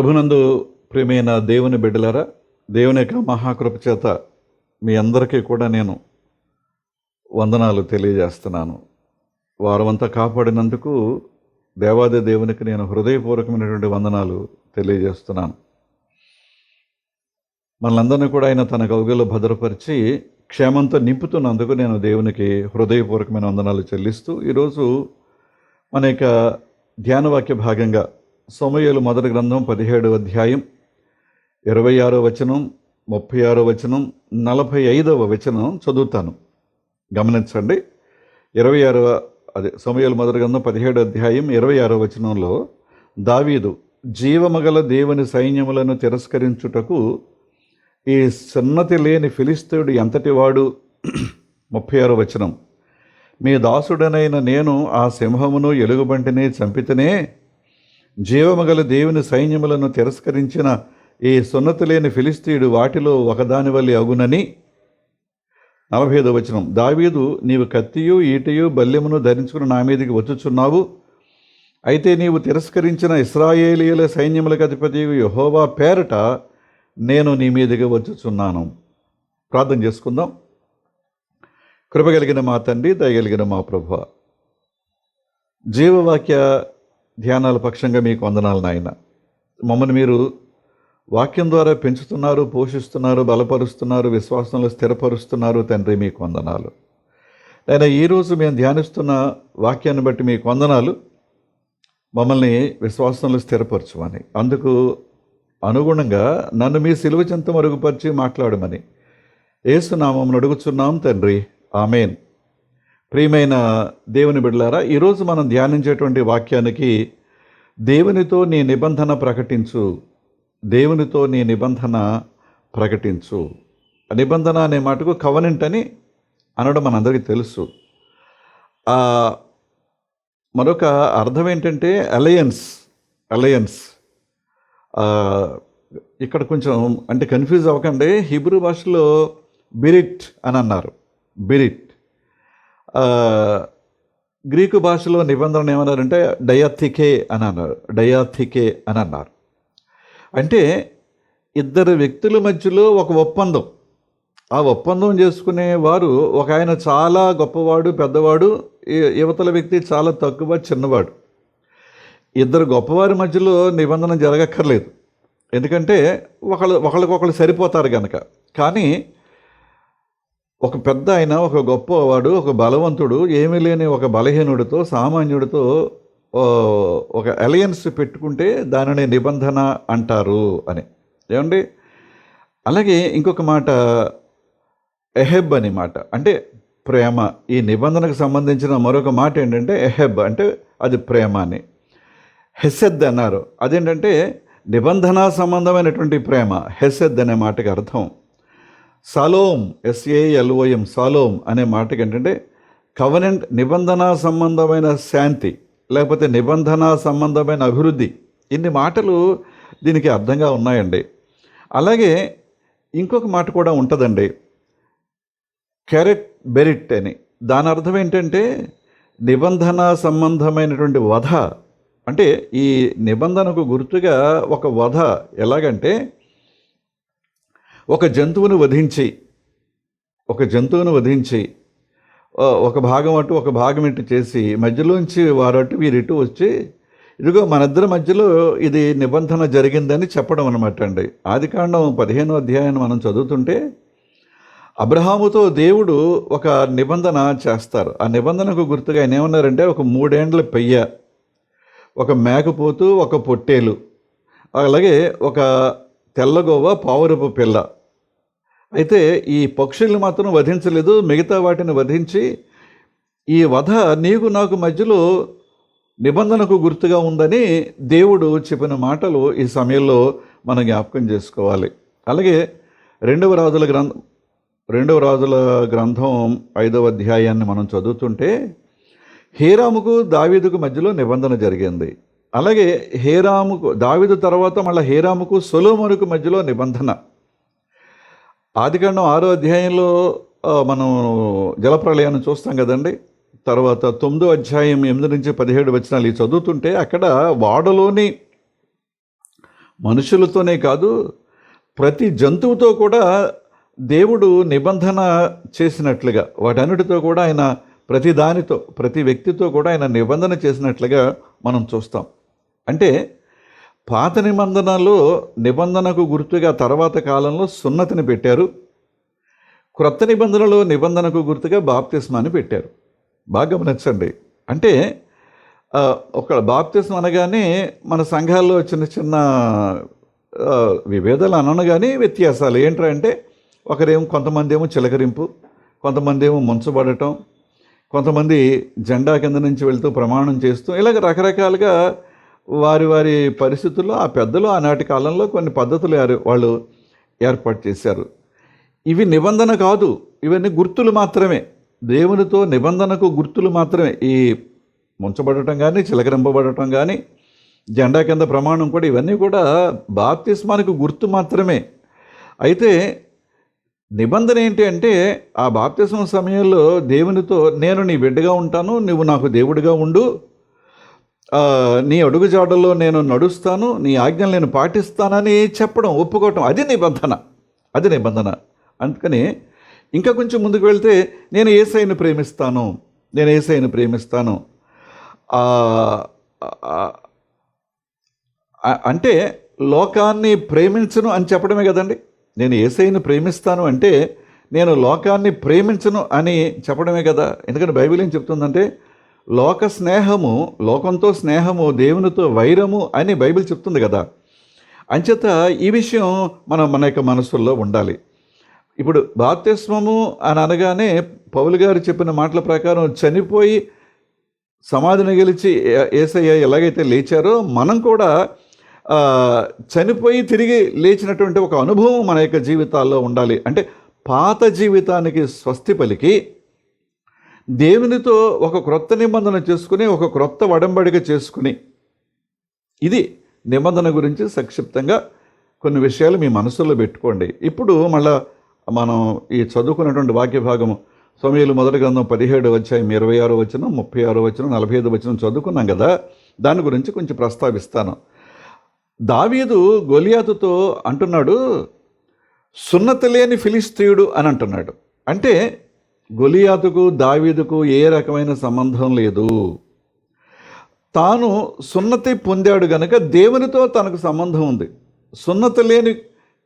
ప్రభునందు ప్రియమైన దేవుని బిడ్డలారా దేవుని యొక్క మహాకృప చేత మీ అందరికీ కూడా నేను వందనాలు తెలియజేస్తున్నాను. వారమంతా కాపాడినందుకు దేవాది దేవునికి నేను హృదయపూర్వకమైనటువంటి వందనాలు తెలియజేస్తున్నాను. మనలందరినీ కూడా ఆయన తన కౌగిలో భద్రపరిచి క్షేమంతో నింపుతున్నందుకు నేను దేవునికి హృదయపూర్వకమైన వందనాలు చెల్లిస్తూ ఈరోజు మన యొక్క ధ్యానవాక్య భాగంగా సమయలు మొదటి గ్రంథం పదిహేడు అధ్యాయం ఇరవై ఆరో వచనం ముప్పై ఆరో వచనం నలభై ఐదవ వచనం చదువుతాను. గమనించండి ఇరవై ఆరవ అదే సమయాలు మొదటి గ్రంథం పదిహేడు అధ్యాయం ఇరవై ఆరో వచనంలో దావీదు జీవమగల దేవుని సైన్యములను తిరస్కరించుటకు ఈ సున్నతి లేని ఫిలిస్తీయుడు ఎంతటి వాడు ముప్పై ఆరో వచనం మీ దాసుడనైన నేను ఆ సింహమును ఎలుగుబంటిని చంపితేనే జీవమగల దేవుని సైన్యములను తిరస్కరించిన ఈ సున్నతి లేని ఫిలిస్తీయుడు వాటిలో ఒకదాని వల్ల అగునని నలభై ఐదో వచనం. దావీదు నీవు కత్తియు ఈటయు బల్యమును ధరించుకుని నా మీదకి వచ్చుచున్నావు. అయితే నీవు తిరస్కరించిన ఇస్రాయేలీయుల సైన్యములకు అధిపతి యహోవా పేరట నేను నీ మీదకి వచ్చుచున్నాను. ప్రార్థన చేసుకుందాం. కృపగలిగిన మా తండ్రి దయగలిగిన మా ప్రభు జీవవాక్య ధ్యానాల పక్షంగా మీకు వందనాలు నాయన. మమ్మల్ని మీరు వాక్యం ద్వారా పెంచుతున్నారు పోషిస్తున్నారు బలపరుస్తున్నారు విశ్వాసంలో స్థిరపరుస్తున్నారు తండ్రి మీకు వందనాలు. నేను ఈరోజు మేము ధ్యానిస్తున్న వాక్యాన్ని బట్టి మీకు వందనాలు. మమ్మల్ని విశ్వాసంలో స్థిరపరచమని. అందుకు అనుగుణంగా నన్ను మీ సిలువ చెంత మరుగుపరిచి మాట్లాడమని. ఏసునామం అడుగుచున్నాం తండ్రి. ఆమెన్. ప్రియమైన దేవుని బిడ్డలారా ఈరోజు మనం ధ్యానించేటువంటి వాక్యానికి దేవునితో నీ నిబంధన ప్రకటించు దేవునితో నీ నిబంధన ప్రకటించు. నిబంధన అనే మాటకు కవనెంట్ అని అనడం మనందరికీ తెలుసు. మరొక అర్థం ఏంటంటే అలయన్స్ అలయన్స్ ఇక్కడ కొంచెం అంటే కన్ఫ్యూజ్ అవ్వకండి. హిబ్రూ భాషలో బిరిట్ అని అన్నారు. బిరిట్ గ్రీకు భాషలో నిబంధనలు ఏమన్నారంటే డయాథికే అని అన్నారు. డయాథికే అని అన్నారు. అంటే ఇద్దరు వ్యక్తుల మధ్యలో ఒక ఒప్పందం. ఆ ఒప్పందం చేసుకునే వారు ఒక ఆయన చాలా గొప్పవాడు పెద్దవాడు ఈ- యువతల వ్యక్తి చాలా తక్కువ చిన్నవాడు. ఇద్దరు గొప్పవారి మధ్యలో నిబంధన జరగక్కర్లేదు. ఎందుకంటే ఒకళ్ళు ఒకళ్ళకొకళ్ళు సరిపోతారు కనుక కానీ ఒక పెద్ద ఆయన ఒక గొప్పవాడు ఒక బలవంతుడు ఏమీ లేని ఒక బలహీనుడితో సామాన్యుడితో ఒక అలయన్స్ పెట్టుకుంటే దానిని నిబంధన అంటారు అని. ఏమండి? అలాగే ఇంకొక మాట ఎహెబ్ అని మాట. అంటే ప్రేమ. ఈ నిబంధనకు సంబంధించిన మరొక మాట ఏంటంటే ఎహెబ్ అంటే అది ప్రేమ అని. హెసెద్ అన్నారు. అదేంటంటే నిబంధన సంబంధమైనటువంటి ప్రేమ హెసెద్ అనే మాటకి అర్థం. సాలోం ఎస్ఏఎల్ఓఎం సాలోమ్ అనే మాటకి ఏంటంటే కవనెంట్ నిబంధన సంబంధమైన శాంతి లేకపోతే నిబంధన సంబంధమైన అభివృద్ధి ఇన్ని మాటలు దీనికి అర్థంగా ఉన్నాయండి. అలాగే ఇంకొక మాట కూడా ఉంటుందండి. కెరెట్ బెరిట్ అని. దాని అర్థం ఏంటంటే నిబంధన సంబంధమైనటువంటి వధ. అంటే ఈ నిబంధనకు గుర్తుగా ఒక వధ ఎలాగంటే ఒక జంతువును వధించి ఒక జంతువును వధించి ఒక భాగం అటు ఒక భాగం ఇటు చేసి మధ్యలోంచి వారటు వీరిటు వచ్చి ఇదిగో మనిద్దరి మధ్యలో ఇది నిబంధన జరిగిందని చెప్పడం అనమాట అండి. ఆదికాండం పదిహేనో అధ్యాయాన్ని మనం చదువుతుంటే అబ్రహాముతో దేవుడు ఒక నిబంధన చేస్తారు. ఆ నిబంధనకు గుర్తుగా ఆయన ఏమన్నారంటే ఒక మూడేండ్ల పెయ్య ఒక మేకపోతు ఒక పొట్టేలు అలాగే ఒక తెల్లగోవ పావురపు పిల్ల అయితే ఈ పక్షుల్ని మాత్రం వధించలేదు మిగతా వాటిని వధించి ఈ వధ నీకు నాకు మధ్యలో నిబంధనకు గుర్తుగా ఉందని దేవుడు చెప్పిన మాటలు ఈ సమయంలో మనం జ్ఞాపకం చేసుకోవాలి. అలాగే రెండవ రాజుల గ్రంథం రెండవ రాజుల గ్రంథం ఐదవ అధ్యాయాన్ని మనం చదువుతుంటే హేరాముకు దావీదుకు మధ్యలో నిబంధన జరిగింది. అలాగే హేరాముకు దావీదు తర్వాత మళ్ళీ హేరాముకు సొలోమోనుకు మధ్యలో నిబంధన. ఆదికాండం ఆరో అధ్యాయంలో మనం జలప్రళయాన్ని చూస్తాం కదండి. తర్వాత తొమ్మిదో అధ్యాయం ఎనిమిది నుంచి పదిహేడు వచనాలు ఈ చదువుతుంటే అక్కడ వాడలోని మనుషులతోనే కాదు ప్రతి జంతువుతో కూడా దేవుడు నిబంధన చేసినట్లుగా వాటన్నిటితో కూడా ఆయన ప్రతి దానితో ప్రతి వ్యక్తితో కూడా ఆయన నిబంధన చేసినట్లుగా మనం చూస్తాం. అంటే పాత నిబంధనలో నిబంధనకు గుర్తుగా తర్వాత కాలంలో సున్నతిని పెట్టారు. క్రొత్త నిబంధనలో నిబంధనకు గుర్తుగా బాప్తిస్మాన్ని పెట్టారు. బాగా గమనించండి. అంటే ఒక బాప్తిస్మ అనగానే మన సంఘాల్లో చిన్న చిన్న విభేదాలు అనను కానీ వ్యత్యాసాలు ఏంటంటే ఒకరేమో కొంతమంది ఏమో చిలకరింపు కొంతమంది ఏమో ముంచబడటం కొంతమంది జెండా కింద నుంచి వెళ్తూ ప్రమాణం చేస్తూ ఇలాగ రకరకాలుగా వారి వారి పరిస్థితుల్లో ఆ పెద్దలు ఆనాటి కాలంలో కొన్ని పద్ధతులు వాళ్ళు ఏర్పాటు చేశారు. ఇవి నిబంధన కాదు. ఇవన్నీ గుర్తులు మాత్రమే. దేవునితో నిబంధనకు గుర్తులు మాత్రమే. ఈ ముంచబడటం కానీ చిలకరింపబడటం కానీ జెండా కింద ప్రమాణం కూడా ఇవన్నీ కూడా బాప్తిస్మానికి గుర్తు మాత్రమే. అయితే నిబంధన ఏంటి అంటే ఆ బాప్తిస్మ సమయంలో దేవునితో నేను నీ బిడ్డగా ఉంటాను నువ్వు నాకు దేవుడిగా ఉండు నీ అడుగుజాడల్లో నేను నడుస్తాను నీ ఆజ్ఞలు నేను పాటిస్తానని చెప్పడం ఒప్పుకోవటం అది నిబంధన. అది నిబంధన. అందుకని ఇంకా కొంచెం ముందుకు వెళ్తే నేను ఏసైని ప్రేమిస్తాను నేను ఏసైని ప్రేమిస్తాను. అంటే లోకాన్ని ప్రేమించను అని చెప్పడమే కదండి. నేను ఏసైని ప్రేమిస్తాను అంటే నేను లోకాన్ని ప్రేమించను అని చెప్పడమే కదా. ఎందుకంటే బైబిల్ ఏం చెప్తుందంటే లోక స్నేహము లోకంతో స్నేహము దేవునితో వైరము అని బైబిల్ చెప్తుంది కదా. అంచేత ఈ విషయం మన మన యొక్క మనసుల్లో ఉండాలి. ఇప్పుడు బాప్తిస్మము అని అనగానే పౌలు గారు చెప్పిన మాటల ప్రకారం చనిపోయి సమాధిని గెలిచి ఏసయ్య ఎలాగైతే లేచారో మనం కూడా చనిపోయి తిరిగి లేచినటువంటి ఒక అనుభవం మన యొక్క జీవితాల్లో ఉండాలి. అంటే పాత జీవితానికి స్వస్తి పలికి దేవునితో ఒక క్రొత్త నిబంధన చేసుకుని ఒక క్రొత్త వడంబడిక చేసుకుని. ఇది నిబంధన గురించి సంక్షిప్తంగా కొన్ని విషయాలు మీ మనసులో పెట్టుకోండి. ఇప్పుడు మళ్ళా మనం ఈ చదువుకున్నటువంటి వాక్య భాగము సోమయులు మొదటి గ్రంథం పదిహేడు వచ్చాయి ఇరవై ఆరు వచ్చిన ముప్పై ఆరు వచ్చిన నలభై ఐదు వచ్చిన చదువుకున్నాం కదా? దాని గురించి కొంచెం ప్రస్తావిస్తాను. దావీదు గొలియాతుతో అంటున్నాడు సున్నతి లేని ఫిలిస్తీయుడు అని అంటున్నాడు. అంటే గొలియాతుకు దావీదుకు ఏ రకమైన సంబంధం లేదు. తాను సున్నతి పొందాడు గనుక దేవునితో తనకు సంబంధం ఉంది. సున్నతి లేని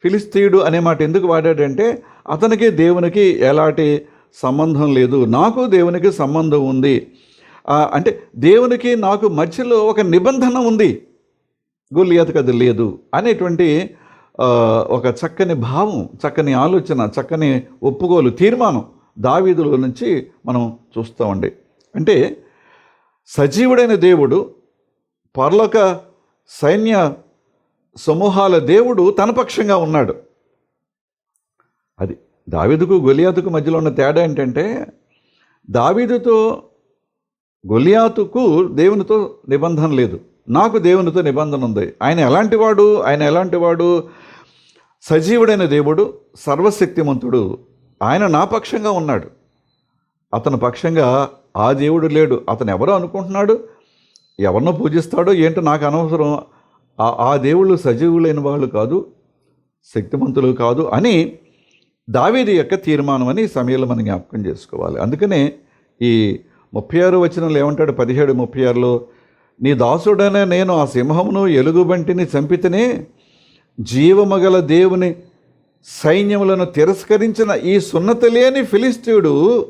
ఫిలిస్తీయుడు అనే మాట ఎందుకు వాడాడంటే అతనికి దేవునికి ఎలాంటి సంబంధం లేదు. నాకు దేవునికి సంబంధం ఉంది. అంటే దేవునికి నాకు మధ్యలో ఒక నిబంధన ఉంది. గొల్లియాతకు అది లేదు అనేటువంటి ఒక చక్కని భావం చక్కని ఆలోచన చక్కని ఒప్పుకోలు తీర్మానం దావీదులో నుంచి మనం చూస్తామండి. అంటే సజీవుడైన దేవుడు పర్లోక సైన్య సమూహాల దేవుడు తన పక్షంగా ఉన్నాడు. అది దావీదుకు గొలియాతుకు మధ్యలో ఉన్న తేడా ఏంటంటే దావీదుతో గొలియాతుకు దేవునితో నిబంధన లేదు. నాకు దేవునితో నిబంధన ఉంది. ఆయన ఎలాంటి వాడు? ఆయన ఎలాంటి వాడు? సజీవుడైన దేవుడు సర్వశక్తిమంతుడు ఆయన నా పక్షంగా ఉన్నాడు. అతని పక్షంగా ఆ దేవుడు లేడు. అతను ఎవరో అనుకుంటున్నాడు? ఎవరినో పూజిస్తాడో ఏంటో నాకు అనవసరం. ఆ ఆ దేవుళ్ళు సజీవులైన వాళ్ళు కాదు శక్తిమంతులు కాదు అని దావీది యొక్క తీర్మానం అని సమయంలో మనం జ్ఞాపకం చేసుకోవాలి. అందుకనే ఈ ముప్పై ఆరు వచనంలో ఏమంటాడు? పదిహేడు ముప్పై ఆరులో నీ దాసుడనే నేను ఆ సింహమును ఎలుగుబంటిని చంపితేనే జీవమగల దేవుని సైన్యములను తిరస్కరించిన ఈ సున్నతలేని ఫిలిస్తీయుడు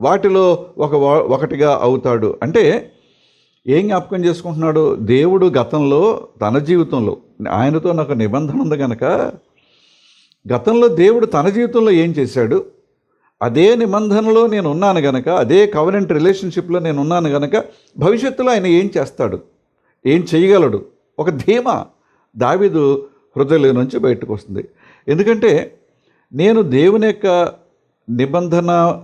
వాటిలో ఒక వా- ఒకటిగా అవుతాడు. అంటే ఏం జ్ఞాపకం చేసుకుంటున్నాడు? దేవుడు గతంలో తన జీవితంలో ఆయనతో నాకు నిబంధన ఉంది కనుక గతంలో దేవుడు తన జీవితంలో ఏం చేశాడు? అదే నిబంధనలో నేను ఉన్నాను గనక అదే కవరెంట్ రిలేషన్షిప్లో నేను ఉన్నాను గనక భవిష్యత్తులో ఆయన ఏం చేస్తాడు? ఏం చేయగలడు? ఒక ధీమా. దావిదు హృదయం నుంచి బయటకు వస్తుంది. ఎందుకంటే నేను దేవుని యొక్క నిబంధన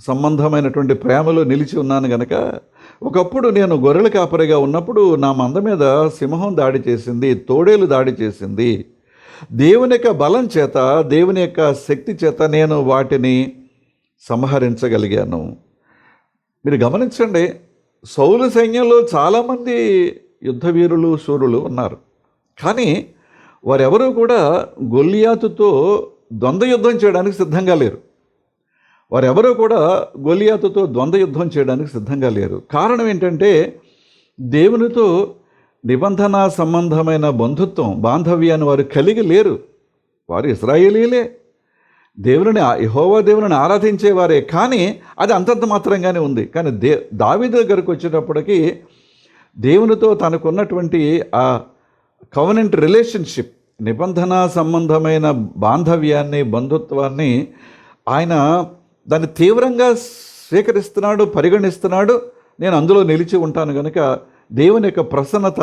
సంబంధమైనటువంటి ప్రేమలో నిలిచి ఉన్నాను గనక ఒకప్పుడు నేను గొర్రెల కాపరిగా ఉన్నప్పుడు నా మంద మీద సింహం దాడి చేసింది తోడేలు దాడి చేసింది. దేవుని యొక్క బలం చేత దేవుని యొక్క శక్తి చేత నేను వాటిని సంహరించగలిగాను. మీరు గమనించండి సౌలు సైన్యంలో చాలామంది యుద్ధవీరులు శూరులు ఉన్నారు. కానీ వారెవరూ కూడా గొల్లియాతుతో ద్వంద్వ యుద్ధం చేయడానికి సిద్ధంగా లేరు. వారెవరూ కూడా గొలియాతుతో ద్వంద్వ యుద్ధం చేయడానికి సిద్ధంగా లేరు. కారణం ఏంటంటే దేవునితో నిబంధన సంబంధమైన బంధుత్వం బాంధవ్యాన్ని వారు కలిగి లేరు. వారు ఇస్రాయేలీలే. దేవుని యహోవా దేవుని ఆరాధించేవారే. కానీ అది అంతంత మాత్రంగానే ఉంది. కానీ దే దావి దగ్గరకు వచ్చేటప్పటికి దేవునితో తనకున్నటువంటి ఆ కవనెంట్ రిలేషన్షిప్ నిబంధన సంబంధమైన బాంధవ్యాన్ని బంధుత్వాన్ని ఆయన దాన్ని తీవ్రంగా స్వీకరిస్తున్నాడు పరిగణిస్తున్నాడు. నేను అందులో నిలిచి ఉంటాను కనుక దేవుని యొక్క ప్రసన్నత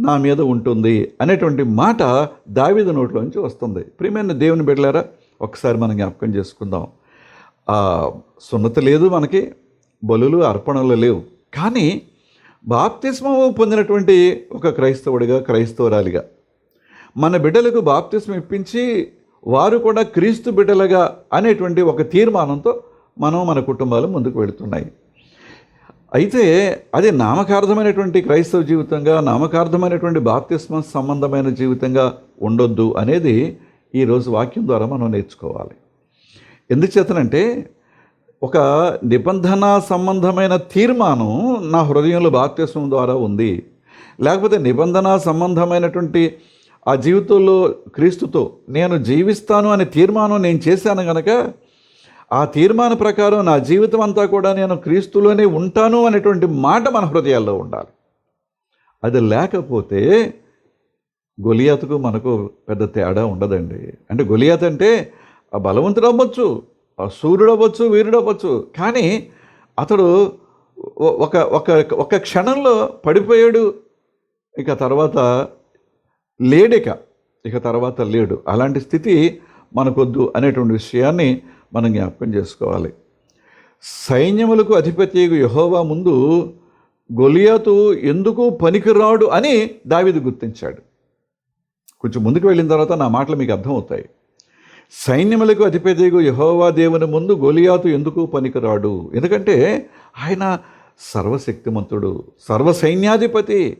నా మీద ఉంటుంది అనేటువంటి మాట దావిద నోట్లోంచి వస్తుంది. ప్రియమైన దేవుని బిడ్డలారా ఒకసారి మనం జ్ఞాపకం చేసుకుందాం. సున్నత లేదు మనకి బలులు అర్పణలు లేవు. కానీ బాప్తిస్మము పొందినటువంటి ఒక క్రైస్తవుడిగా క్రైస్తవురాలిగా. మన బిడ్డలకు బాప్తిస్మం ఇప్పించి వారు కూడా క్రీస్తు బిడ్డలుగా అనేటువంటి ఒక తీర్మానంతో మనం మన కుటుంబాలు ముందుకు వెళుతున్నాయి. అయితే అది నామకార్థమైనటువంటి క్రైస్తవ జీవితంగా నామకార్థమైనటువంటి బాప్తిస్మ సంబంధమైన జీవితంగా ఉండొద్దు అనేది ఈరోజు వాక్యం ద్వారా మనం నేర్చుకోవాలి. ఎందుచేతనంటే ఒక నిబంధన సంబంధమైన తీర్మానం నా హృదయంలో బాప్తిస్వం ద్వారా ఉంది. లేకపోతే నిబంధన సంబంధమైనటువంటి ఆ జీవితంలో క్రీస్తుతో నేను జీవిస్తాను అనే తీర్మానం నేను చేశాను గనక ఆ తీర్మాన ప్రకారం నా జీవితం అంతా కూడా నేను క్రీస్తులోనే ఉంటాను అనేటువంటి మాట మన హృదయాల్లో ఉండాలి. అది లేకపోతే గొలియాతకు మనకు పెద్ద తేడా ఉండదండి. అంటే గొలియాత్ అంటే ఆ బలవంతుడు అవ్వచ్చు సూర్యుడు అవ్వచ్చు వీరుడు అవ్వచ్చు కానీ అతడు ఒక ఒక ఒక క్షణంలో పడిపోయాడు. ఇక తర్వాత లేడిక ఇక తర్వాత లేడు. అలాంటి స్థితి మనకొద్దు అనేటువంటి విషయాన్ని మనం జ్ఞాపకం చేసుకోవాలి. సైన్యములకు అధిపతి యహోవా ముందు గొలియాతు ఎందుకు పనికిరాడు అని దావిది గుర్తించాడు. కొంచెం ముందుకు వెళ్ళిన తర్వాత నా మాటలు మీకు అర్థమవుతాయి. సైన్యములకు అధిపతిగు యహోవా దేవుని ముందు గొలియాతు ఎందుకు పనికిరాడు? ఎందుకంటే ఆయన సర్వశక్తిమంతుడు సర్వసైన్యాధిపతి.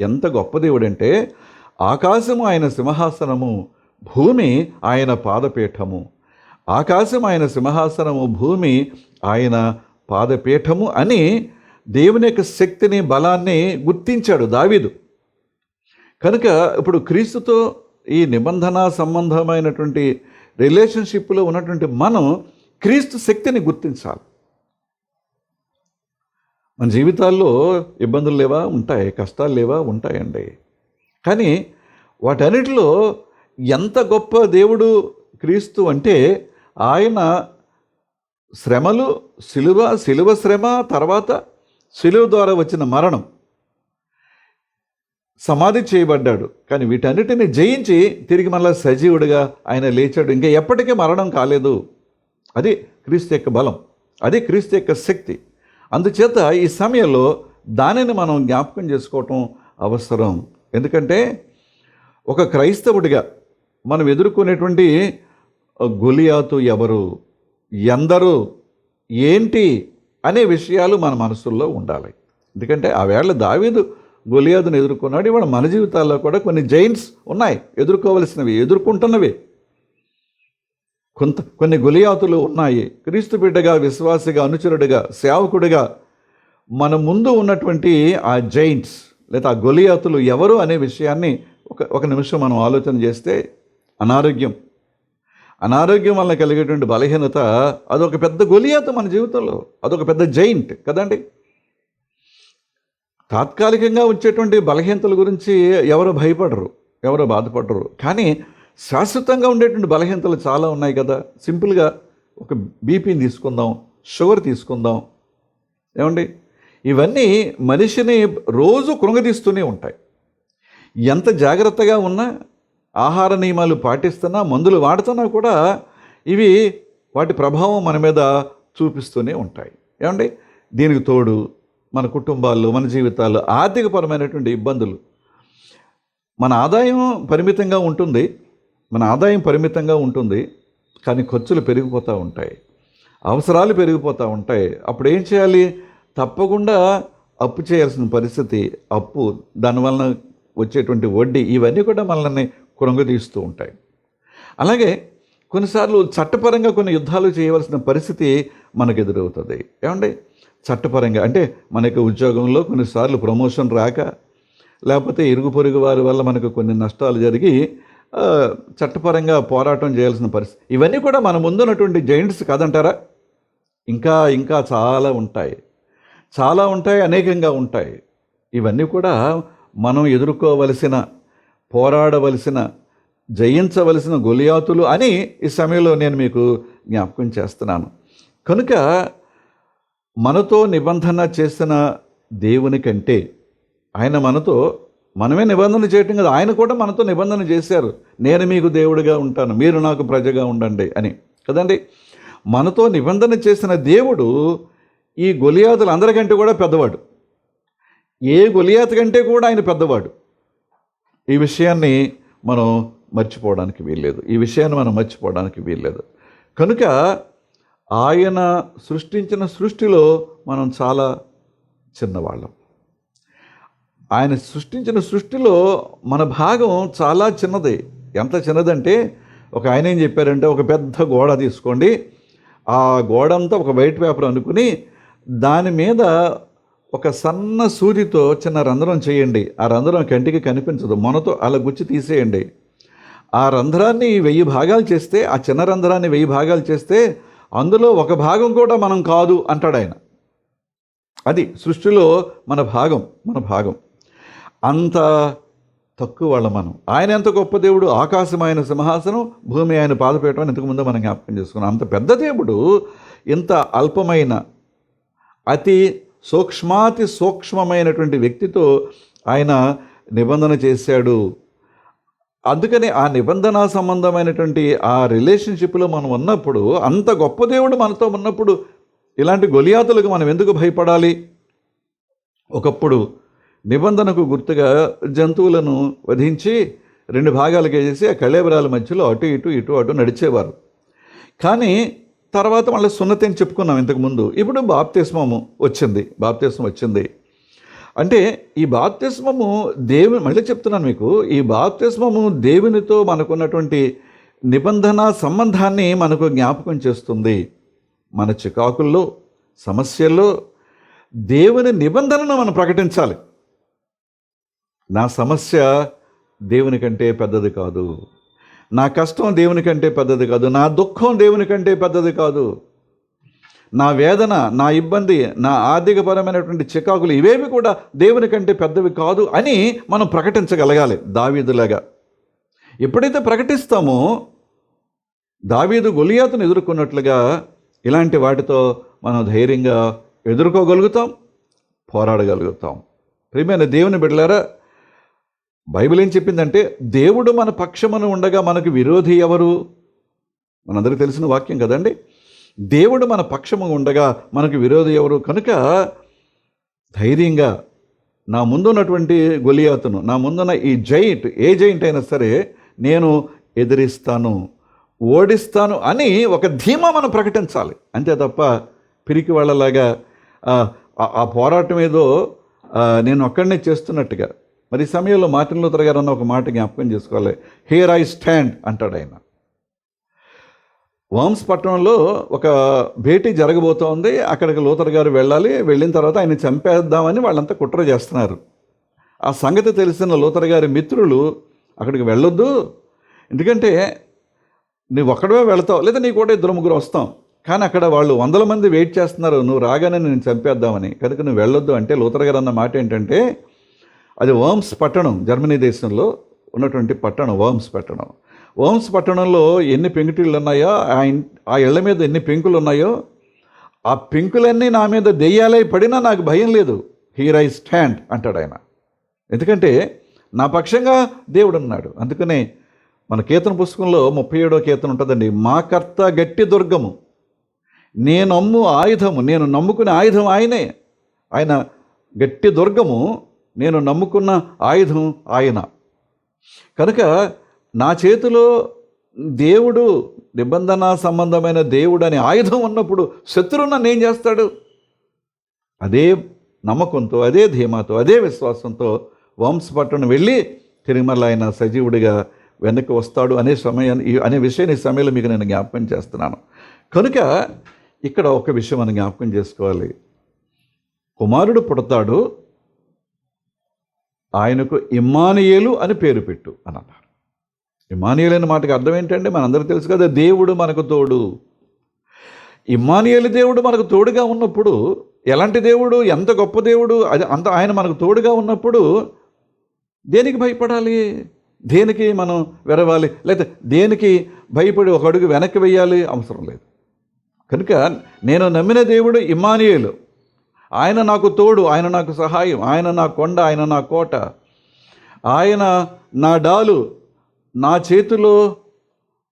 ఎంత గొప్ప దేవుడంటే ఆకాశము ఆయన సింహాసనము భూమి ఆయన పాదపీఠము. ఆకాశం ఆయన సింహాసనము భూమి ఆయన పాదపీఠము అని దేవుని యొక్క శక్తిని బలాన్ని గుర్తించాడు దావీదు. కనుక ఇప్పుడు క్రీస్తుతో ఈ నిబంధన సంబంధమైనటువంటి రిలేషన్షిప్లో ఉన్నటువంటి మనం క్రీస్తు శక్తిని గుర్తించాలి. మన జీవితాల్లో ఇబ్బందులు లేవా? ఉంటాయి. కష్టాలు లేవా? ఉంటాయండి. కానీ వాటన్నిటిలో ఎంత గొప్ప దేవుడు క్రీస్తు అంటే ఆయన శ్రమలు సిలువ సిలువ శ్రమ తర్వాత సిలువ ద్వారా వచ్చిన మరణం. సమాధి చేయబడ్డాడు. కానీ వీటన్నిటిని జయించి తిరిగి మళ్ళీ సజీవుడిగా ఆయన లేచాడు. ఇంకా ఎప్పటికీ మరణం కాలేదు. అది క్రీస్తు యొక్క బలం. అది క్రీస్తు యొక్క శక్తి. అందుచేత ఈ సమయంలో దానిని మనం జ్ఞాపకం చేసుకోవటం అవసరం. ఎందుకంటే ఒక క్రైస్తవుడిగా మనం ఎదుర్కొనేటువంటి గొలియాతు ఎవరు? ఎందరు? ఏంటి? అనే విషయాలు మన మనసుల్లో ఉండాలి. ఎందుకంటే ఆ వేళ దావీదు గొలియాదును ఎదుర్కొన్నాడు. ఇవాళ మన జీవితాల్లో కూడా కొన్ని జైంట్స్ ఉన్నాయి. ఎదుర్కోవలసినవి ఎదుర్కొంటున్నవి. కొంత కొన్ని గొలియాతులు ఉన్నాయి. క్రీస్తు బిడ్డగా విశ్వాసిగా అనుచరుడిగా సేవకుడిగా మన ముందు ఉన్నటువంటి ఆ జైంట్స్ లేదా ఆ గొలియాతులు ఎవరు అనే విషయాన్ని ఒక ఒక నిమిషం మనం ఆలోచన చేస్తే అనారోగ్యం. అనారోగ్యం వల్ల కలిగేటువంటి బలహీనత అదొక పెద్ద గొలియాత మన జీవితంలో. అదొక పెద్ద జైంట్. కదండి? తాత్కాలికంగా వచ్చేటువంటి బలహీనతల గురించి ఎవరు భయపడరు ఎవరు బాధపడరు. కానీ శాశ్వతంగా ఉండేటువంటి బలహీనతలు చాలా ఉన్నాయి కదా. సింపుల్గా ఒక బీపీని తీసుకుందాం షుగర్ తీసుకుందాం. ఏమండి? ఇవన్నీ మనిషిని రోజు కృంగదీస్తూనే ఉంటాయి. ఎంత జాగ్రత్తగా ఉన్నా ఆహార నియమాలు పాటిస్తున్నా మందులు వాడుతున్నా కూడా ఇవి వాటి ప్రభావం మన మీద చూపిస్తూనే ఉంటాయి. ఏమండి? దీనికి తోడు మన కుటుంబాల్లో మన జీవితాల్లో ఆర్థికపరమైనటువంటి ఇబ్బందులు. మన ఆదాయం పరిమితంగా ఉంటుంది. మన ఆదాయం పరిమితంగా ఉంటుంది. కానీ ఖర్చులు పెరిగిపోతూ ఉంటాయి. అవసరాలు పెరిగిపోతూ ఉంటాయి. అప్పుడు ఏం చేయాలి? తప్పకుండా అప్పు చేయాల్సిన పరిస్థితి అప్పు దానివలన వచ్చేటువంటి వడ్డీ ఇవన్నీ కూడా మనల్ని కృంగతీస్తూ ఉంటాయి. అలాగే కొన్నిసార్లు చట్టపరంగా కొన్ని యుద్ధాలు చేయవలసిన పరిస్థితి మనకు ఎదురవుతుంది. ఏమండి? చట్టపరంగా అంటే మనకి ఉద్యోగంలో కొన్నిసార్లు ప్రమోషన్ రాక లేకపోతే ఇరుగు పొరుగు వారి వల్ల మనకు కొన్ని నష్టాలు జరిగి చట్టపరంగా పోరాటం చేయాల్సిన పరిస్థితి. ఇవన్నీ కూడా మన ముందున్నటువంటి జైంట్స్ కాదంటారా? ఇంకా ఇంకా చాలా ఉంటాయి. చాలా ఉంటాయి అనేకంగా ఉంటాయి. ఇవన్నీ కూడా మనం ఎదుర్కోవలసిన పోరాడవలసిన జయించవలసిన గొలియాతులు అని ఈ సమయంలో నేను మీకు జ్ఞాపకం చేస్తున్నాను. కనుక మనతో నిబంధన చేసిన దేవుని కంటే ఆయన మనతో మనమే నిబంధన చేయటం కదా. ఆయన కూడా మనతో నిబంధన చేశారు. నేను మీకు దేవుడిగా ఉంటాను. మీరు నాకు ప్రజగా ఉండండి అని. కదండి? మనతో నిబంధన చేసిన దేవుడు ఈ గొలియాతులు అందరికంటే కూడా పెద్దవాడు. ఏ గొలియాత కంటే కూడా ఆయన పెద్దవాడు. ఈ విషయాన్ని మనం మర్చిపోవడానికి వీల్లేదు. ఈ విషయాన్ని మనం మర్చిపోవడానికి వీల్లేదు. కనుక ఆయన సృష్టించిన సృష్టిలో మనం చాలా చిన్నవాళ్ళం. ఆయన సృష్టించిన సృష్టిలో మన భాగం చాలా చిన్నది. ఎంత చిన్నదంటే ఒక ఆయన ఏం చెప్పారంటే ఒక పెద్ద గోడ తీసుకోండి. ఆ గోడ అంతా ఒక వైట్ పేపర్ అనుకుని దాని మీద ఒక సన్న సూదితో చిన్న రంధ్రం చేయండి. ఆ రంధ్రం కంటికి కనిపించదు. మనతో అలా గుచ్చి తీసేయండి. ఆ రంధ్రాన్ని వెయ్యి భాగాలు చేస్తే ఆ చిన్న రంధ్రాన్ని వెయ్యి భాగాలు చేస్తే అందులో ఒక భాగం కూడా మనం కాదు అంటాడు ఆయన. అది సృష్టిలో మన భాగం మన భాగం. అంత తక్కువ వాళ్ళ మనం. ఆయన ఎంత గొప్ప దేవుడు ఆకాశం ఆయన సింహాసనం భూమి ఆయన పాదపేయటం అని ఇంతకుముందు మనం జ్ఞాపకం చేసుకున్నాం. అంత పెద్ద దేవుడు ఇంత అల్పమైన అతి సూక్ష్మాతి సూక్ష్మమైనటువంటి వ్యక్తితో ఆయన నిబంధన చేశాడు. అందుకని ఆ నిబంధన సంబంధమైనటువంటి ఆ రిలేషన్షిప్లో మనం ఉన్నప్పుడు అంత గొప్ప దేవుడు మనతో ఉన్నప్పుడు ఇలాంటి గొలియాతులకు మనం ఎందుకు భయపడాలి? ఒకప్పుడు నిబంధనకు గుర్తుగా జంతువులను వధించి రెండు భాగాలుగా చేసి ఆ కళేబరాల మధ్యలో అటు ఇటు ఇటు అటు నడిచేవారు. కానీ తర్వాత మళ్ళీ సున్నతి అని చెప్పుకున్నాం ఇంతకుముందు ఇప్పుడు బాప్తిస్మము వచ్చింది. బాప్తిస్మం వచ్చింది. అంటే ఈ బాప్తిస్మము దేవుని మళ్ళీ చెప్తున్నాను మీకు ఈ బాప్తిస్మము దేవునితో మనకున్నటువంటి నిబంధన సంబంధాన్ని మనకు జ్ఞాపకం చేస్తుంది. మన చికాకుల్లో సమస్యల్లో దేవుని నిబంధనను మనం ప్రకటించాలి. నా సమస్య దేవుని కంటే పెద్దది కాదు. నా కష్టం దేవుని కంటే పెద్దది కాదు. నా దుఃఖం దేవుని కంటే పెద్దది కాదు. నా వేదన నా ఇబ్బంది నా ఆర్థికపరమైనటువంటి చికాకులు ఇవేవి కూడా దేవుని కంటే పెద్దవి కాదు అని మనం ప్రకటించగలగాలి దావీదులాగా. ఎప్పుడైతే ప్రకటిస్తామో దావీదు గొలియాతను ఎదుర్కొన్నట్లుగా ఇలాంటి వాటితో మనం ధైర్యంగా ఎదుర్కోగలుగుతాం పోరాడగలుగుతాం. ప్రియమైన దేవుని బిడ్డలారా బైబిల్ ఏం చెప్పిందంటే దేవుడు మన పక్షమును ఉండగా మనకు విరోధి ఎవరు? మనందరికీ తెలిసిన వాక్యం కదండి? దేవుడు మన పక్షము ఉండగా మనకు విరోధి ఎవరు? కనుక ధైర్యంగా నా ముందున్నటువంటి గొలియాతును నా ముందున్న ఈ జైంట్ ఏ జైంట్ అయినా సరే నేను ఎదిరిస్తాను ఓడిస్తాను అని ఒక ధీమా మనం ప్రకటించాలి. అంతే తప్ప పిరికి వాళ్ళలాగా ఆ, పోరాటం ఏదో నేను ఒక్కడనే చేస్తున్నట్టుగా. మరి సమయంలో మార్టిన్ లూథర్ గారు అన్న ఒక మాట జ్ఞాపకం చేసుకోవాలి. హియర్ ఐ స్టాండ్ అంటాడు ఆయన. వామ్స్ పట్టణంలో ఒక భేటీ జరగబోతోంది. అక్కడికి లూథర్ గారు వెళ్ళాలి. వెళ్ళిన తర్వాత ఆయన చంపేద్దామని వాళ్ళంతా కుట్ర చేస్తున్నారు. ఆ సంగతి తెలిసిన లూథర్ గారి మిత్రులు అక్కడికి వెళ్ళొద్దు. ఎందుకంటే నువ్వు ఒక్కడవే వెళ్తావు. లేదా నీ కూడా ఇద్దరు ముగ్గురు వస్తాం. కానీ అక్కడ వాళ్ళు వందల మంది వెయిట్ చేస్తున్నారు. నువ్వు రాగానే నేను చంపేద్దామని. కనుక నువ్వు వెళ్ళొద్దు అంటే లూథర్ గారు అన్న మాట ఏంటంటే అది వర్మ్స్ పట్టణం జర్మనీ దేశంలో ఉన్నటువంటి పట్టణం వర్మ్స్ పట్టణం ఓమ్స్ పట్టణంలో ఎన్ని పెంకుటిళ్ళు ఉన్నాయో ఆ ఇన్- ఆ ఇళ్ళ మీద ఎన్ని పెంకులు ఉన్నాయో ఆ పెంకులన్నీ నా మీద దెయ్యాలై పడినా నాకు భయం లేదు. హీర్ ఐ స్టాండ్ అంటాడు ఆయన. ఎందుకంటే నా పక్షంగా దేవుడు ఉన్నాడు అందుకనే మన కీర్తన పుస్తకంలో ముప్పై ఏడో కీర్తన ఉంటుందండి మా కర్త గట్టి దుర్గము నేను నమ్ము ఆయుధము నేను నమ్ముకునే ఆయుధం ఆయనే. ఆయన గట్టి దుర్గము నేను నమ్ముకున్న ఆయుధం ఆయన. కనుక నా చేతిలో దేవుడు నిబంధన సంబంధమైన దేవుడు అనే ఆయుధం ఉన్నప్పుడు శత్రువు నన్ను ఏం చేస్తాడు? అదే నమ్మకంతో అదే ధీమాతో అదే విశ్వాసంతో వంశపట్టణం వెళ్ళి తిరిగి మళ్ళీ ఆయన సజీవుడిగా వెనక్కి వస్తాడు అనే సమయాన్ని అనే విషయాన్ని ఈ సమయంలో మీకు నేను జ్ఞాపకం చేస్తున్నాను. కనుక ఇక్కడ ఒక విషయం మనం జ్ఞాపకం చేసుకోవాలి. కుమారుడు పుడతాడు ఆయనకు ఇమ్మానియేలు అని పేరు పెట్టు అని అన్నారు. ఇమానియులైన అనే మాటకి అర్థం ఏంటంటే మనందరికీ తెలుసు కదా దేవుడు మనకు తోడు. ఇమ్మానియేలు దేవుడు మనకు తోడుగా ఉన్నప్పుడు ఎలాంటి దేవుడు ఎంత గొప్ప దేవుడు అది అంత ఆయన మనకు తోడుగా ఉన్నప్పుడు దేనికి భయపడాలి? దేనికి మనం వెరవాలి? లేకపోతే దేనికి భయపడి ఒక అడుగు వెనక్కి వెయ్యాలి? అవసరం లేదు. కనుక నేను నమ్మిన దేవుడు ఇమ్మానియేలు ఆయన నాకు తోడు ఆయన నాకు సహాయం ఆయన నా కొండ ఆయన నా కోట ఆయన నా డాలు నా చేతిలో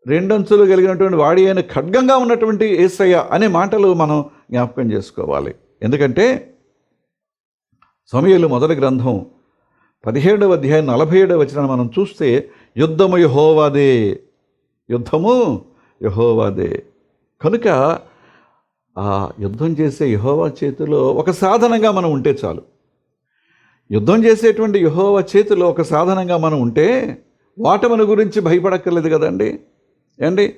రెండంచులు కలిగినటువంటి వాడి అయిన ఖడ్గంగా ఉన్నటువంటి ఏసయ్య అనే మాటలు మనం జ్ఞాపకం చేసుకోవాలి. ఎందుకంటే సమయలు మొదటి గ్రంథం పదిహేడవ అధ్యాయం నలభై ఏడవ వచ్చిన మనం చూస్తే యుద్ధము యహోవాదే యుద్ధము యహోవాదే. కనుక ఆ యుద్ధం చేసే యహోవా చేతిలో ఒక సాధనంగా మనం ఉంటే చాలు. యుద్ధం చేసేటువంటి యహోవా చేతిలో ఒక సాధనంగా మనం ఉంటే ఓటమిని గురించి భయపడక్కర్లేదు కదండి? ఏండి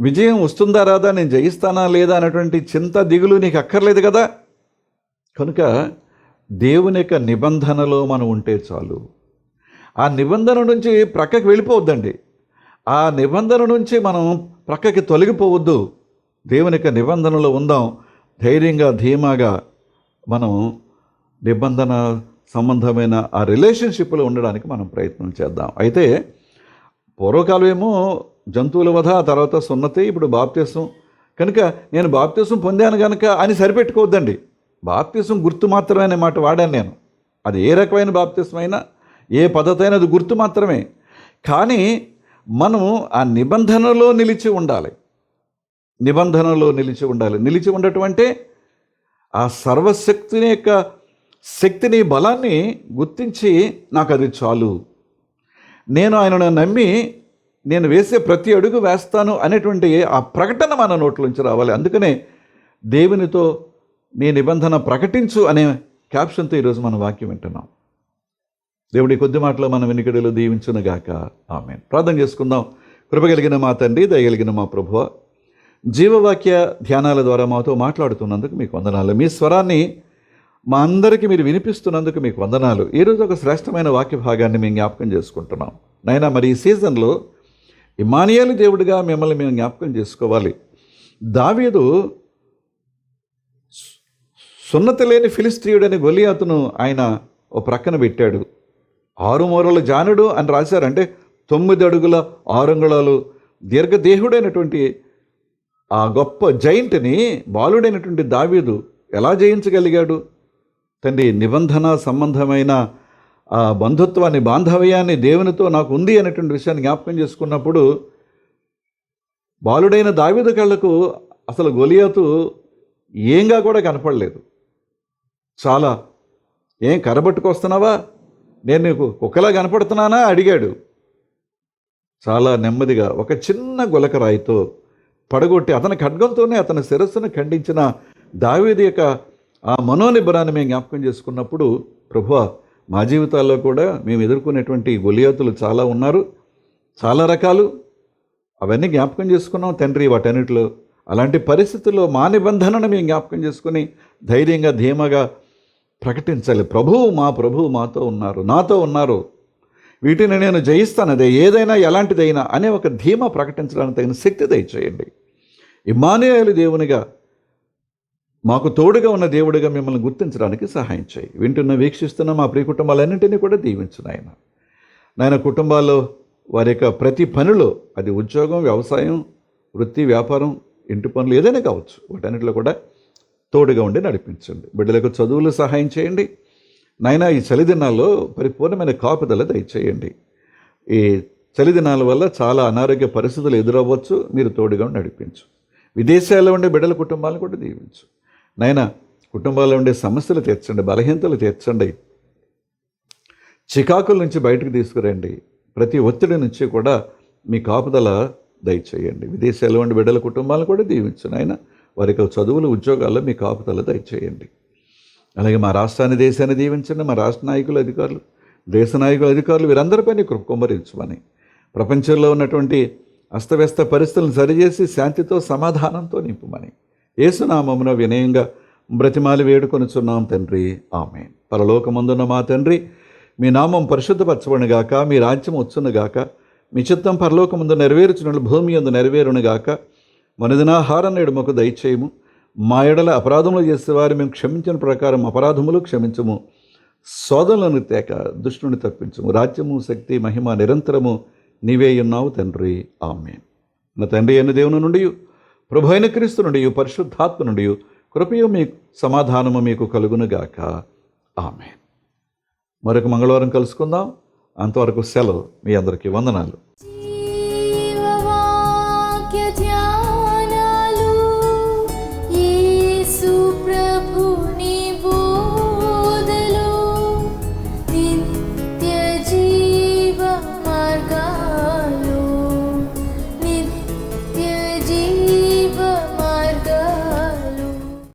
విజయం వస్తుందా రాదా? నేను జయిస్తానా లేదా? అనేటువంటి చింత దిగులు నీకు అక్కర్లేదు కదా? కనుక దేవుని యొక్క నిబంధనలో మనం ఉంటే చాలు. ఆ నిబంధన నుంచి ప్రక్కకి వెళ్ళిపోవద్దండి. ఆ నిబంధన నుంచి మనం ప్రక్కకి తొలగిపోవద్దు. దేవుని యొక్క నిబంధనలో ఉందాం. ధైర్యంగా ధీమాగా మనం నిబంధన సంబంధమైన ఆ రిలేషన్షిప్లో ఉండడానికి మనం ప్రయత్నం చేద్దాం. అయితే పూర్వకాలం ఏమో జంతువుల వధ ఆ తర్వాత సున్నతి ఇప్పుడు బాప్త్యసం కనుక నేను బాప్త్యసం పొందాను కనుక అని సరిపెట్టుకోవద్దండి. బాప్త్యసం గుర్తు మాత్రమే అనే మాట వాడాను నేను. అది ఏ రకమైన బాప్త్యసం అయినా ఏ పద్ధతి అయినా అది గుర్తు మాత్రమే. కానీ మనం ఆ నిబంధనలో నిలిచి ఉండాలి. నిబంధనలో నిలిచి ఉండాలి. నిలిచి ఉండటం అంటే ఆ సర్వశక్తిని యొక్క శక్తిని బలాన్ని గుర్తించి నాకు అది చాలు. నేను ఆయనను నమ్మి నేను వేసే ప్రతి అడుగు వేస్తాను అనేటువంటి ఆ ప్రకటన మన నోట్లోంచి రావాలి. అందుకనే దేవునితో నీ నిబంధన ప్రకటించు అనే క్యాప్షన్తో ఈరోజు మనం వాక్యం వింటున్నాం. దేవుడి కొద్ది మాటలో మన వెనుకడిలో దీవించునుగాక ఆమె ప్రార్థన చేసుకుందాం. కృపగలిగిన మా తండ్రి దయగలిగిన మా ప్రభువ జీవవాక్య ధ్యానాల ద్వారా మాతో మాట్లాడుతున్నందుకు మీకు వందనాలు. మీ స్వరాన్ని మా అందరికీ మీరు వినిపిస్తున్నందుకు మీకు వందనాలు. ఈరోజు ఒక శ్రేష్టమైన వాక్య భాగాన్ని మేము జ్ఞాపకం చేసుకుంటున్నాం. నైనా మరి ఈ సీజన్లో ఇమానియాలు దేవుడిగా మిమ్మల్ని మేము జ్ఞాపకం చేసుకోవాలి. దావీదు సున్నతి లేని ఫిలిస్త్రీయుడని గొలియాతును ఆయన ఓ ప్రక్కన పెట్టాడు. ఆరు మూరల జానుడు అని రాశారు అంటే తొమ్మిది అడుగుల ఆరంగుళాలు. దీర్ఘదేహుడైనటువంటి ఆ గొప్ప జైంట్ని బాలుడైనటువంటి దావీదు ఎలా జయించగలిగాడు? తండ్రి నిబంధన సంబంధమైన ఆ బంధుత్వాన్ని బాంధవ్యాన్ని దేవునితో నాకు ఉంది అనేటువంటి విషయాన్ని జ్ఞాపకం చేసుకున్నప్పుడు బాలుడైన దావిద కళ్ళకు అసలు గొలియాతు ఏంగా కూడా కనపడలేదు. చాలా ఏం కరబట్టుకొస్తున్నావా? నేను నీకు కుక్కలా కనపడుతున్నానా? అడిగాడు. చాలా నెమ్మదిగా ఒక చిన్న గులకరాయితో పడగొట్టి అతని ఖడ్గంతోనే అతని శిరస్సును ఖండించిన దావేది యొక్క ఆ మనోనిబ్బరాన్ని మేము జ్ఞాపకం చేసుకున్నప్పుడు ప్రభువ మా జీవితాల్లో కూడా మేము ఎదుర్కొనేటువంటి గొలియాతులు చాలా ఉన్నారు. చాలా రకాలు. అవన్నీ జ్ఞాపకం చేసుకున్నాం తండ్రి వాటన్నిటిలో. అలాంటి పరిస్థితుల్లో మా నిబంధనను మేము జ్ఞాపకం చేసుకుని ధైర్యంగా ధీమగా ప్రకటించాలి. ప్రభువు మా ప్రభువు మాతో ఉన్నారు. నాతో ఉన్నారు. వీటిని నేను జయిస్తాను. అదే ఏదైనా ఎలాంటిదైనా అనే ఒక ధీమా ప్రకటించడానికి తగిన శక్తి దయచేయండి. ఇమానుయాలు దేవునిగా మాకు తోడుగా ఉన్న దేవుడిగా మిమ్మల్ని గుర్తించడానికి సహాయం చేయి. వింటున్న వీక్షిస్తున్న మా ప్రియ కుటుంబాలన్నింటినీ కూడా దీవించు నాయన. నాయన కుటుంబాల్లో వారి యొక్క ప్రతి పనిలో అది ఉద్యోగం వ్యవసాయం వృత్తి వ్యాపారం ఇంటి పనులు ఏదైనా కావచ్చు వాటన్నిటిలో కూడా తోడుగా ఉండి నడిపించండి. బిడ్డలకు చదువులు సహాయం చేయండి. నాయన ఈ చలిదినాల్లో పరిపూర్ణమైన కాపుదల దయచేయండి. ఈ చలిదినాల వల్ల చాలా అనారోగ్య పరిస్థితులు ఎదురవ్వచ్చు మీరు తోడుగా ఉండి నడిపించు. విదేశాల్లో ఉండే బిడ్డల కుటుంబాలను కూడా దీవించు. నాయన కుటుంబాల్లో ఉండే సమస్యలు తీర్చండి బలహీనతలు తీర్చండి. చికాకుల నుంచి బయటకు తీసుకురండి. ప్రతి ఒత్తిడి నుంచి కూడా మీ కాపుదల దయచేయండి. విదేశాల్లో ఉండే బిడ్డల కుటుంబాలను కూడా దీవించు ఆయన వారికి చదువులు ఉద్యోగాల్లో మీ కాపుదల దయచేయండి. అలాగే మా రాష్ట్రాన్ని దేశాన్ని దీవించండి. మా రాష్ట్ర నాయకులు అధికారులు దేశ నాయకులు అధికారులు వీరందరిపై కృప కుమ్మరించమని ప్రపంచంలో ఉన్నటువంటి అస్తవ్యస్త పరిస్థితులను సరిచేసి శాంతితో సమాధానంతో నింపుమని ఏసునామమున వినయంగా బ్రతిమాలి వేడుకొనుచున్నాం తండ్రి. ఆమె పరలోకమందున్న మా తండ్రి మీ నామం పరిశుద్ధపరచబడినగాక మీ రాజ్యం వచ్చునుగాక మీ చిత్తం పరలోకముందు నెరవేర్చున్నట్లు భూమి అందు నెరవేరునుగాక మనదినాహారం నేడు మాకు దయచేయము. మా ఎడల అపరాధములు చేసేవారు మేము క్షమించిన ప్రకారం అపరాధములు క్షమించము. సోదరులను తేక దుష్టుని తప్పించము. రాజ్యము శక్తి మహిమ నిరంతరము నీవే ఉన్నావు తండ్రి. ఆమె నా తండ్రి అయిన దేవుని నుండి ప్రభు అయిన క్రీస్తు నుండి పరిశుద్ధాత్మ నుండి కృపయు మీ సమాధానము మీకు కలుగునుగాక ఆమె మరొక మంగళవారం కలుసుకుందాం. అంతవరకు సెలవు. మీ అందరికీ వందనాలు.